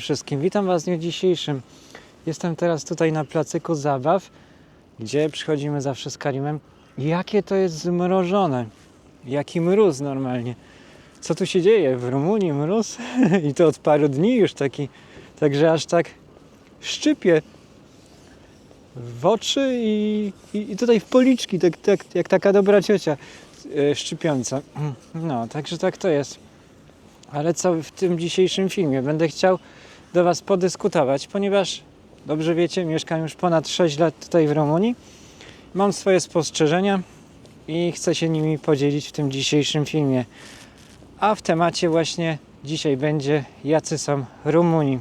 wszystkim, witam Was w dniu dzisiejszym. Jestem teraz tutaj na placyku zabaw, gdzie przychodzimy zawsze z Karimem. Jakie to jest zmrożone, jaki mróz normalnie. Co tu się dzieje? W Rumunii mróz i to od paru dni już taki, także aż tak szczypie w oczy i, i, i tutaj w policzki, tak, tak, jak taka dobra ciocia e, szczypiąca. No, także tak to jest. Ale co w tym dzisiejszym filmie? Będę chciał do Was podyskutować, ponieważ dobrze wiecie, mieszkam już ponad 6 lat tutaj w Rumunii. Mam swoje spostrzeżenia i chcę się nimi podzielić w tym dzisiejszym filmie. A w temacie właśnie dzisiaj będzie jacy są Rumuni.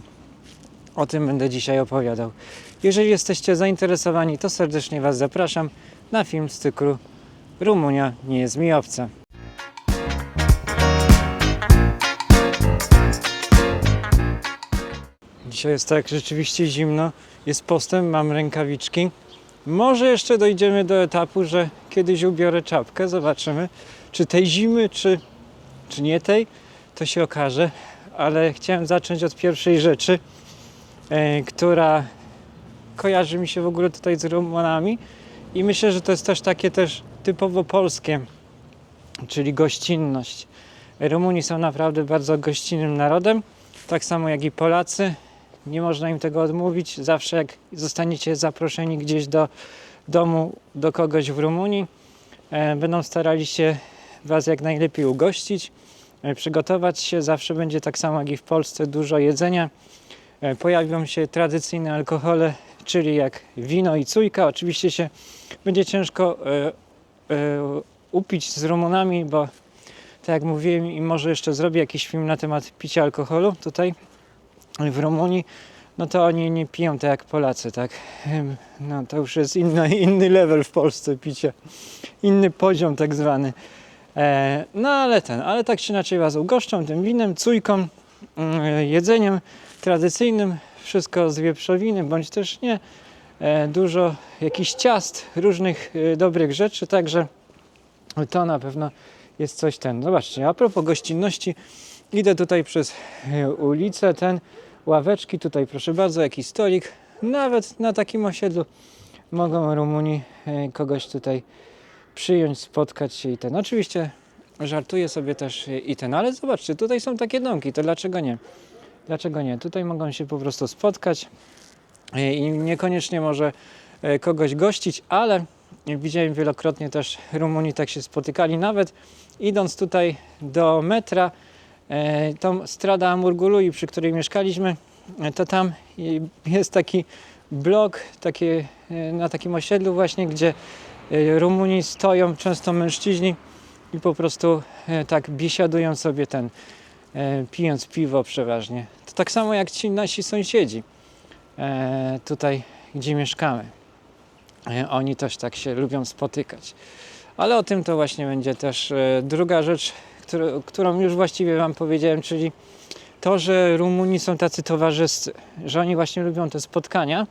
O tym będę dzisiaj opowiadał. Jeżeli jesteście zainteresowani, to serdecznie Was zapraszam na film z cyklu Rumunia nie jest mi obca. Dzisiaj jest tak rzeczywiście zimno, jest postęp, mam rękawiczki. Może jeszcze dojdziemy do etapu, że kiedyś ubiorę czapkę, zobaczymy, czy tej zimy, czy, czy nie tej, to się okaże. Ale chciałem zacząć od pierwszej rzeczy, e, która kojarzy mi się w ogóle tutaj z Rumunami i myślę, że to jest też takie też typowo polskie, czyli gościnność. Rumuni są naprawdę bardzo gościnnym narodem, tak samo jak i Polacy. Nie można im tego odmówić. Zawsze jak zostaniecie zaproszeni gdzieś do domu, do kogoś w Rumunii, e, będą starali się Was jak najlepiej ugościć, e, przygotować się. Zawsze będzie tak samo jak i w Polsce, dużo jedzenia. E, Pojawią się tradycyjne alkohole, czyli jak wino i cujka. Oczywiście się będzie ciężko upić z Rumunami, bo tak jak mówiłem i może jeszcze zrobię jakiś film na temat picia alkoholu tutaj w Rumunii, no to oni nie piją tak jak Polacy, tak? No to już jest inny, inny level w Polsce picia, inny poziom tak zwany. E, no ale ten, ale tak czy inaczej was ugoszczą tym winem, cujką, mm, jedzeniem tradycyjnym, wszystko z wieprzowiny, bądź też nie. E, dużo jakichś ciast, różnych e, dobrych rzeczy, także to na pewno jest coś ten. Zobaczcie, a propos gościnności, idę tutaj przez e, ulicę, ten, ławeczki, tutaj proszę bardzo, jakiś stolik, nawet na takim osiedlu mogą Rumuni e, kogoś tutaj przyjąć, spotkać się i ten. Oczywiście żartuję sobie też i ten, ale zobaczcie, tutaj są takie domki, to dlaczego nie? Dlaczego nie? Tutaj mogą się po prostu spotkać e, i niekoniecznie może e, kogoś gościć, ale widziałem wielokrotnie też Rumuni tak się spotykali, nawet idąc tutaj do metra, tą Strada Amurgului, przy której mieszkaliśmy, e, to tam jest taki blok e, na takim osiedlu właśnie, gdzie e, Rumuni stoją, często mężczyźni i po prostu e, tak biesiadują sobie ten, e, pijąc piwo przeważnie. To tak samo jak ci nasi sąsiedzi e, tutaj, gdzie mieszkamy. E, Oni też tak się lubią spotykać. Ale o tym to właśnie będzie też e, druga rzecz, którą, którą już właściwie Wam powiedziałem, czyli to, że Rumuni są tacy towarzyscy, że oni właśnie lubią te spotkania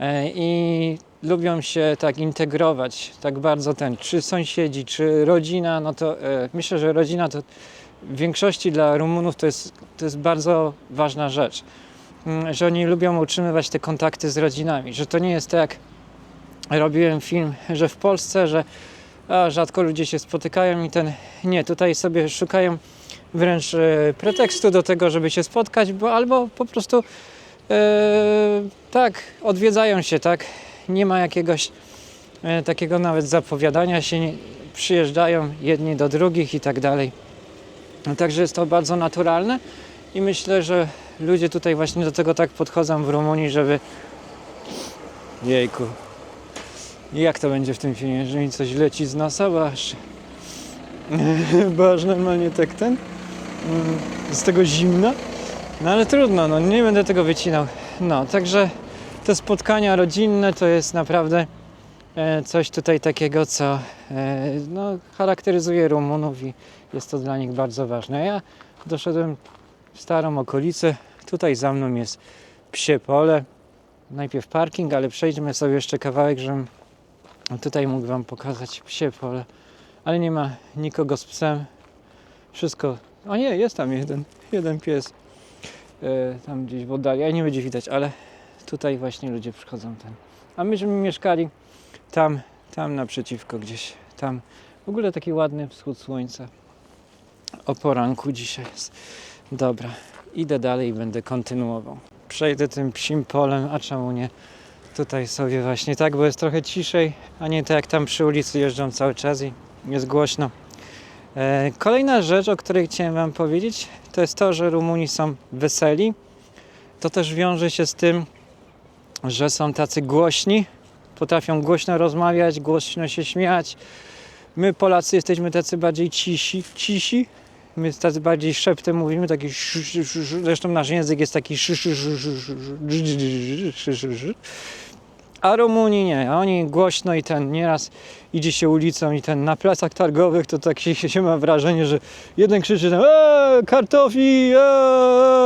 e, i lubią się tak integrować, tak bardzo ten, czy sąsiedzi, czy rodzina, no to e, myślę, że rodzina to w większości dla Rumunów to jest, to jest bardzo ważna rzecz, Mm, że oni lubią utrzymywać te kontakty z rodzinami, że to nie jest tak jak robiłem film, że w Polsce, że a, rzadko ludzie się spotykają i ten, nie, tutaj sobie szukają wręcz e, pretekstu do tego, żeby się spotkać, bo albo po prostu e, tak, odwiedzają się, tak, nie ma jakiegoś e, takiego nawet zapowiadania się, przyjeżdżają jedni do drugich i tak dalej. Także jest to bardzo naturalne i myślę, że ludzie tutaj właśnie do tego tak podchodzą w Rumunii, żeby jejku, jak to będzie w tym filmie, że mi coś leci z nosa, bo aż, bo aż normalnie tak ten, mm, z tego zimno. No ale trudno, no nie będę tego wycinał. No, także te spotkania rodzinne to jest naprawdę e, coś tutaj takiego, co e, no, charakteryzuje Rumunów i jest to dla nich bardzo ważne. Ja doszedłem w starą okolicę, tutaj za mną jest psie pole, najpierw parking, ale przejdźmy sobie jeszcze kawałek, żebym Tutaj mógł Wam pokazać psie pole, ale nie ma nikogo z psem. Wszystko. O nie, jest tam jeden, jeden pies. e, tam gdzieś w oddali, a nie będzie widać, ale tutaj właśnie ludzie przychodzą ten. A myśmy mieszkali tam, tam naprzeciwko gdzieś, tam. W ogóle taki ładny wschód słońca. O poranku dzisiaj jest. Dobra, idę dalej i będę kontynuował. Przejdę tym psim polem, a czemu nie? Tutaj sobie właśnie tak, bo jest trochę ciszej, a nie tak jak tam przy ulicy jeżdżą cały czas i jest głośno. E, Kolejna rzecz, o której chciałem Wam powiedzieć, to jest to, że Rumuni są weseli. To też wiąże się z tym, że są tacy głośni, potrafią głośno rozmawiać, głośno się śmiać. My Polacy jesteśmy tacy bardziej cisi, cisi. My tacy bardziej szeptem mówimy, taki sz, sz, sz, sz. zresztą nasz język jest taki a Rumuni nie, oni głośno i ten nieraz idzie się ulicą i ten na placach targowych to tak się, się ma wrażenie, że jeden krzyczy tam eee, kartofi, eee,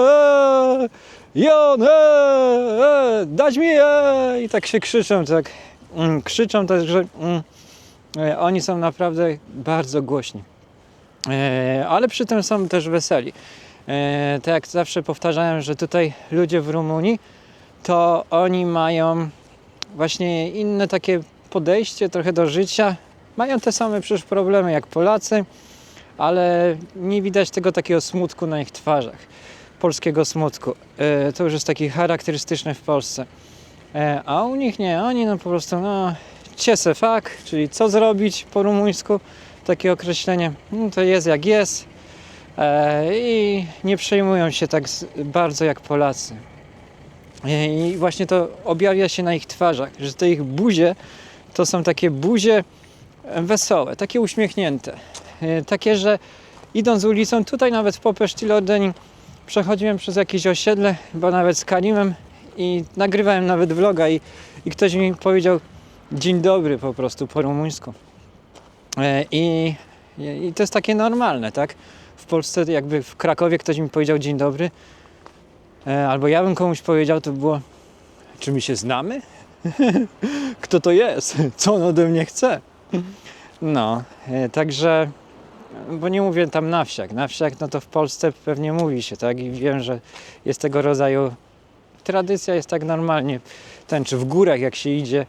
eee, Jon, eee, eee, dać mi eee! i tak się krzyczą, tak mm, krzyczą że mm, e, oni są naprawdę bardzo głośni. E, ale przy tym są też weseli. E, tak jak zawsze powtarzałem, że tutaj ludzie w Rumunii, to oni mają właśnie inne takie podejście trochę do życia. Mają te same przecież problemy jak Polacy, ale nie widać tego takiego smutku na ich twarzach. Polskiego smutku. E, to już jest taki charakterystyczny w Polsce. E, a u nich nie, oni no po prostu no ciese fak, czyli co zrobić po rumuńsku, takie określenie, no to jest jak jest e, i nie przejmują się tak bardzo jak Polacy. E, I właśnie to objawia się na ich twarzach, że te ich buzie to są takie buzie e, wesołe, takie uśmiechnięte. E, Takie, że idąc ulicą, tutaj nawet w Popesztilodeni przechodziłem przez jakieś osiedle, chyba nawet z Kalimem i nagrywałem nawet vloga i, i ktoś mi powiedział dzień dobry po prostu po rumuńsku. I, i to jest takie normalne, tak? W Polsce jakby w Krakowie ktoś mi powiedział dzień dobry, albo ja bym komuś powiedział, to by było czy my się znamy? Kto to jest? Co on ode mnie chce? No, e, także, bo nie mówię tam na wsiach. Na wsiach, no to w Polsce pewnie mówi się, tak? I wiem, że jest tego rodzaju tradycja, jest tak normalnie. Ten, czy w górach, jak się idzie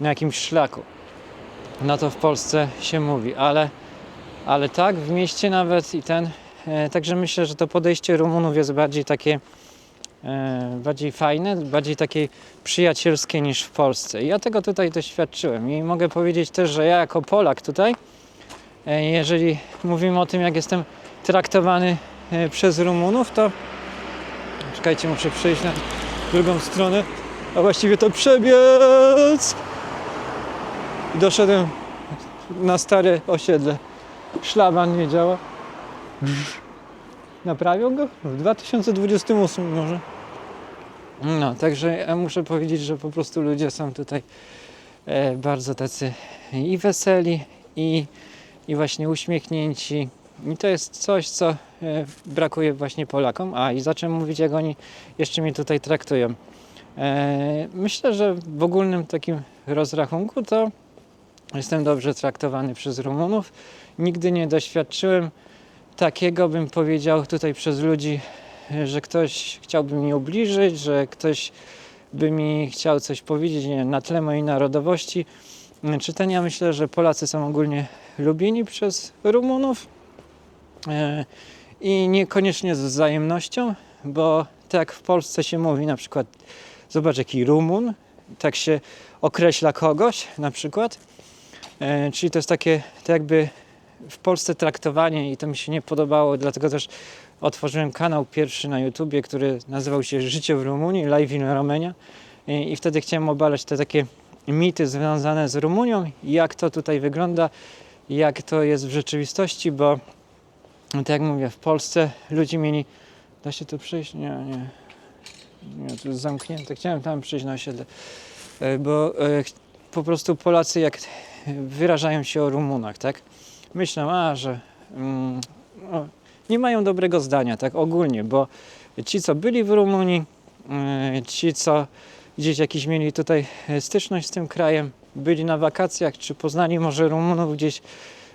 na jakimś szlaku, no to w Polsce się mówi, ale, ale tak, w mieście nawet i ten. E, także myślę, że to podejście Rumunów jest bardziej takie e, bardziej fajne, bardziej takie przyjacielskie niż w Polsce. I ja tego tutaj doświadczyłem i mogę powiedzieć też, że ja jako Polak tutaj, e, jeżeli mówimy o tym, jak jestem traktowany e, przez Rumunów, to czekajcie, muszę przejść na drugą stronę, a właściwie to przebiec. I doszedłem na stare osiedle. Szlaban nie działa. Naprawią go? W 2028 może. No, także ja muszę powiedzieć, że po prostu ludzie są tutaj e, bardzo tacy i weseli, i, i właśnie uśmiechnięci. I to jest coś, co e, brakuje właśnie Polakom. A i zacząłem mówić, jak oni jeszcze mnie tutaj traktują. E, myślę, że w ogólnym takim rozrachunku to jestem dobrze traktowany przez Rumunów. Nigdy nie doświadczyłem takiego, bym powiedział, tutaj przez ludzi, że ktoś chciałby mi ubliżyć, że ktoś by mi chciał coś powiedzieć nie na tle mojej narodowości. Czytania myślę, że Polacy są ogólnie lubieni przez Rumunów e, i niekoniecznie z wzajemnością, bo tak jak w Polsce się mówi na przykład zobacz jaki Rumun, tak się określa kogoś na przykład. E, czyli to jest takie tak jakby w Polsce traktowanie i to mi się nie podobało, dlatego też otworzyłem kanał pierwszy na YouTubie, który nazywał się Życie w Rumunii, Live in Romania i, i wtedy chciałem obalać te takie mity związane z Rumunią jak to tutaj wygląda, jak to jest w rzeczywistości, bo tak jak mówię, w Polsce ludzie mieli... Da się tu przejść? Nie, nie. Nie, tu jest zamknięte. Chciałem tam przyjść na osiedle, E, bo e, po prostu Polacy jak wyrażają się o Rumunach, tak? Myślę, a, że mm, nie mają dobrego zdania, tak ogólnie, bo ci, co byli w Rumunii, e, ci, co gdzieś jakiś mieli tutaj e, styczność z tym krajem, byli na wakacjach, czy poznali może Rumunów gdzieś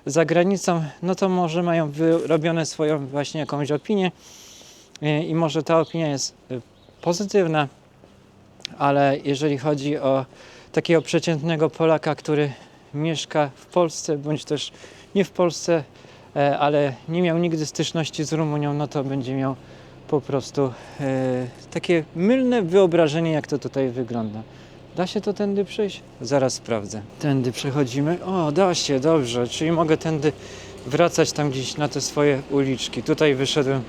za granicą, no to może mają wyrobione swoją właśnie jakąś opinię, e, i może ta opinia jest pozytywna, ale jeżeli chodzi o takiego przeciętnego Polaka, który mieszka w Polsce, bądź też nie w Polsce, ale nie miał nigdy styczności z Rumunią, no to będzie miał po prostu e, takie mylne wyobrażenie, jak to tutaj wygląda. Da się to tędy przejść? Zaraz sprawdzę. Tędy przechodzimy. O, da się, dobrze. Czyli mogę tędy wracać tam gdzieś na te swoje uliczki. Tutaj wyszedłem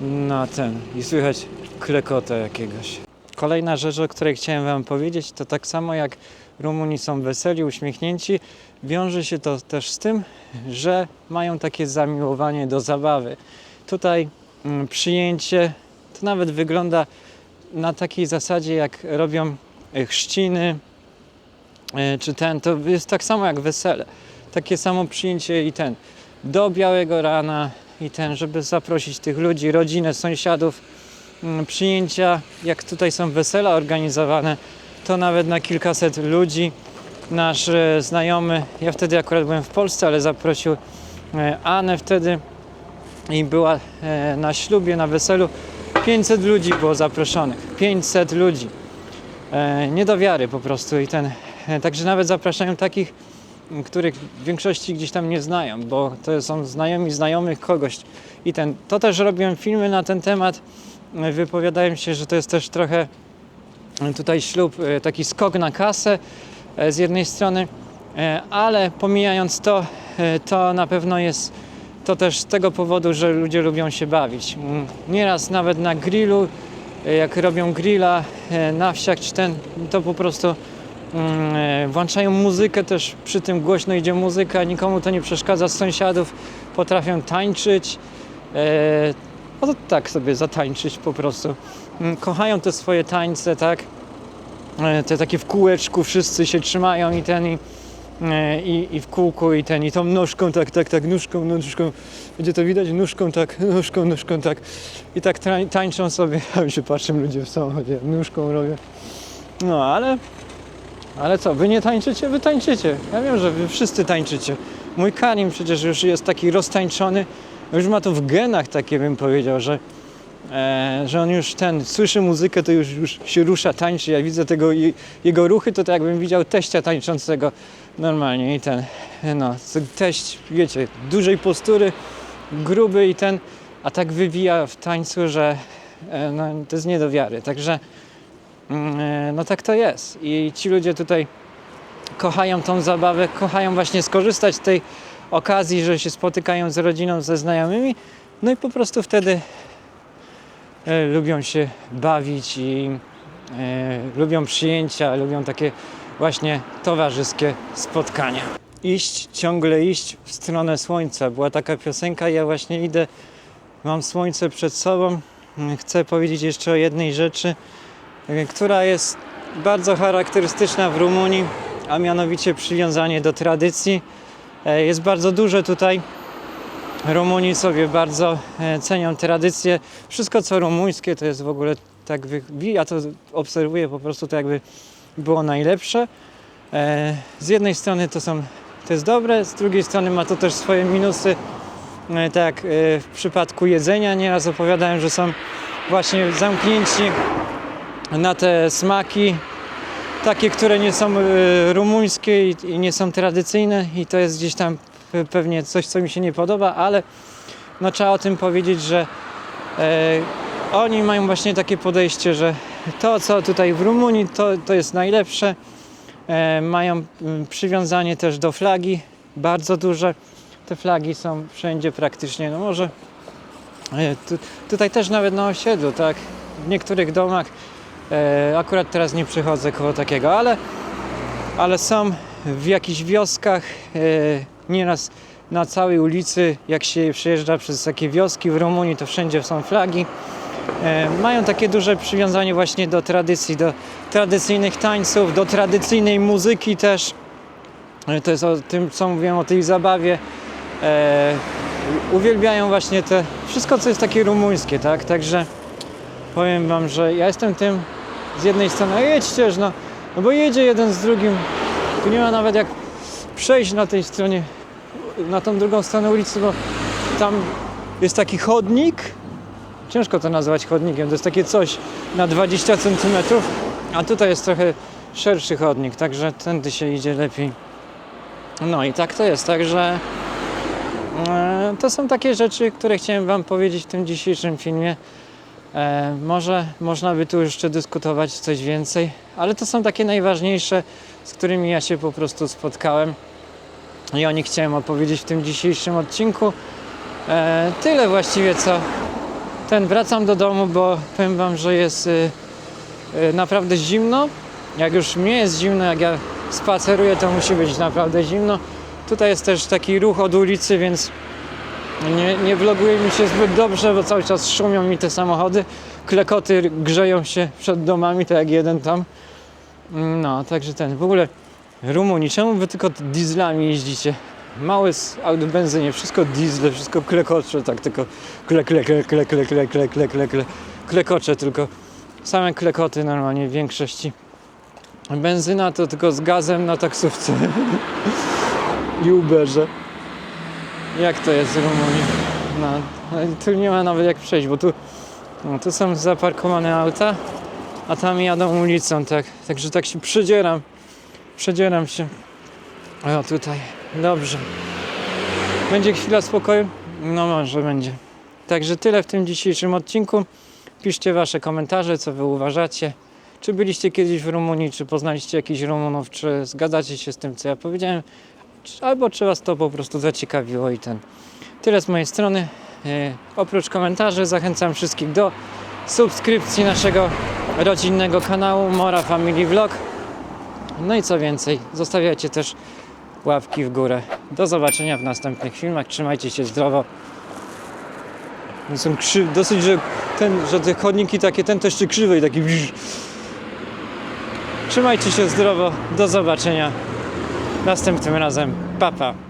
na ten i słychać klekota jakiegoś. Kolejna rzecz, o której chciałem Wam powiedzieć, to tak samo jak Rumuni są weseli, uśmiechnięci, wiąże się to też z tym, że mają takie zamiłowanie do zabawy. Tutaj mm, przyjęcie to nawet wygląda na takiej zasadzie, jak robią e, chrzciny, e, czy ten, to jest tak samo jak wesele. Takie samo przyjęcie i ten. Do białego rana i ten, żeby zaprosić tych ludzi, rodzinę, sąsiadów, mm, przyjęcia, jak tutaj są wesela organizowane, to nawet na kilkaset ludzi. Nasz e, znajomy, ja wtedy akurat byłem w Polsce, ale zaprosił e, Anę wtedy i była e, na ślubie, na weselu. 500 ludzi było zaproszonych. 500 ludzi. Nie do wiary po prostu i ten. Także nawet zapraszają takich, których w większości gdzieś tam nie znają, bo to są znajomi znajomych kogoś. I ten. To też robiłem filmy na ten temat. Wypowiadałem się, że to jest też trochę tutaj ślub, e, taki skok na kasę e, z jednej strony, e, ale pomijając to, to na pewno jest to też z tego powodu, że ludzie lubią się bawić. Mm, Nieraz nawet na grillu, jak robią grilla na wsiach czy ten, to po prostu mm, włączają muzykę też, przy tym głośno idzie muzyka, nikomu to nie przeszkadza z sąsiadów, potrafią tańczyć, no to tak sobie zatańczyć po prostu. Mm, Kochają te swoje tańce, tak, E, te takie w kółeczku wszyscy się trzymają i ten i, e, i, i w kółku i ten i tą nóżką tak, tak, tak, nóżką, nóżką, będzie to widać, nóżką tak, nóżką, nóżką tak i tak tańczą sobie, ja się patrzę ludzie w samochodzie, nóżką robię. No ale, ale co, wy nie tańczycie? Wy tańczycie. Ja wiem, że wy wszyscy tańczycie. Mój Karim przecież już jest taki roztańczony, już ma to w genach takie bym powiedział, że e, że on już ten, słyszy muzykę, to już, już się rusza, tańczy. Ja widzę tego, je- jego ruchy, to tak jakbym widział teścia tańczącego normalnie i ten, no, teść, wiecie, dużej postury, gruby i ten, a tak wywija w tańcu, że e, no, to jest nie do wiary. Także mm, e, no tak to jest. I ci ludzie tutaj kochają tą zabawę, kochają właśnie skorzystać z tej okazji, że się spotykają z rodziną, ze znajomymi, no i po prostu wtedy e, lubią się bawić i e, lubią przyjęcia, lubią takie właśnie towarzyskie spotkania. Iść, ciągle iść w stronę słońca. Była taka piosenka, ja właśnie idę, mam słońce przed sobą. Chcę powiedzieć jeszcze o jednej rzeczy, e, która jest bardzo charakterystyczna w Rumunii, a mianowicie przywiązanie do tradycji. E, Jest bardzo duże tutaj Rumuni sobie bardzo e, cenią tradycje. Wszystko co rumuńskie to jest w ogóle tak, ja to obserwuję po prostu tak jakby było najlepsze. E, Z jednej strony to są, to jest dobre, z drugiej strony ma to też swoje minusy. Tak w przypadku jedzenia nieraz opowiadałem, że są właśnie zamknięci na te smaki, takie, które nie są e, rumuńskie i, nie są tradycyjne i to jest gdzieś tam pe- pewnie coś, co mi się nie podoba, ale no, trzeba o tym powiedzieć, że e, oni mają właśnie takie podejście, że to, co tutaj w Rumunii, to, to jest najlepsze. E, mają przywiązanie też do flagi, bardzo duże. Te flagi są wszędzie praktycznie, no może tu, tutaj też nawet na osiedlu, tak, w niektórych domach akurat teraz nie przychodzę koło takiego, ale, ale są w jakichś wioskach, e, nieraz na całej ulicy, jak się przejeżdża przez takie wioski w Rumunii, to wszędzie są flagi. E, mają takie duże przywiązanie właśnie do tradycji, do tradycyjnych tańców, do tradycyjnej muzyki też. E, To jest o tym, co mówiłem o tej zabawie. E, uwielbiają właśnie te, wszystko, co jest takie rumuńskie, tak? Także powiem wam, że ja jestem tym z jednej strony, a jedźcież, no, no bo jedzie jeden z drugim, tu nie ma nawet jak przejść na tej stronie, na tą drugą stronę ulicy, bo tam jest taki chodnik ciężko to nazwać chodnikiem. To jest takie coś na 20 cm, a tutaj jest trochę szerszy chodnik, także tędy się idzie lepiej. No i tak to jest, także e, to są takie rzeczy, które chciałem Wam powiedzieć w tym dzisiejszym filmie. E, może można by tu jeszcze dyskutować coś więcej, ale to są takie najważniejsze, z którymi ja się po prostu spotkałem i o nich chciałem opowiedzieć w tym dzisiejszym odcinku. E, tyle właściwie co ten wracam do domu, bo powiem Wam, że jest y, y, naprawdę zimno. Jak już mnie jest zimno, jak ja spaceruję, to musi być naprawdę zimno. Tutaj jest też taki ruch od ulicy, więc nie, nie vloguje mi się zbyt dobrze, bo cały czas szumią mi te samochody. Klekoty grzeją się przed domami, tak jak jeden tam. No, także ten, w ogóle Rumuni, czemu wy tylko dieslami jeździcie? Małe z aut benzynie, wszystko diesle, wszystko klekocze, tak tylko kle, kle, kle, kle, kle, kle, kle, kle, kle, kle, klekocze tylko. Same klekoty normalnie w większości. Benzyna to tylko z gazem na taksówce i Uberze. Jak to jest w Rumunii? No, tu nie ma nawet jak przejść, bo tu, no, tu są zaparkowane auta, a tam jadą ulicą, tak. Także tak się przedzieram. Przedzieram się. O, tutaj. Dobrze. Będzie chwila spokoju? No może będzie. Także tyle w tym dzisiejszym odcinku. Piszcie wasze komentarze, co wy uważacie. Czy byliście kiedyś w Rumunii, czy poznaliście jakichś Rumunów, czy zgadzacie się z tym, co ja powiedziałem, albo czy was to po prostu zaciekawiło i ten. Tyle z mojej strony. E, oprócz komentarzy zachęcam wszystkich do subskrypcji naszego rodzinnego kanału Mora Family Vlog. No i co więcej, zostawiajcie też łapki w górę. Do zobaczenia w następnych filmach. Trzymajcie się zdrowo. Są krzy... Dosyć, że, ten, że te chodniki takie, ten też jeszcze krzywy i taki. Trzymajcie się zdrowo. Do zobaczenia następnym razem. Pa, pa.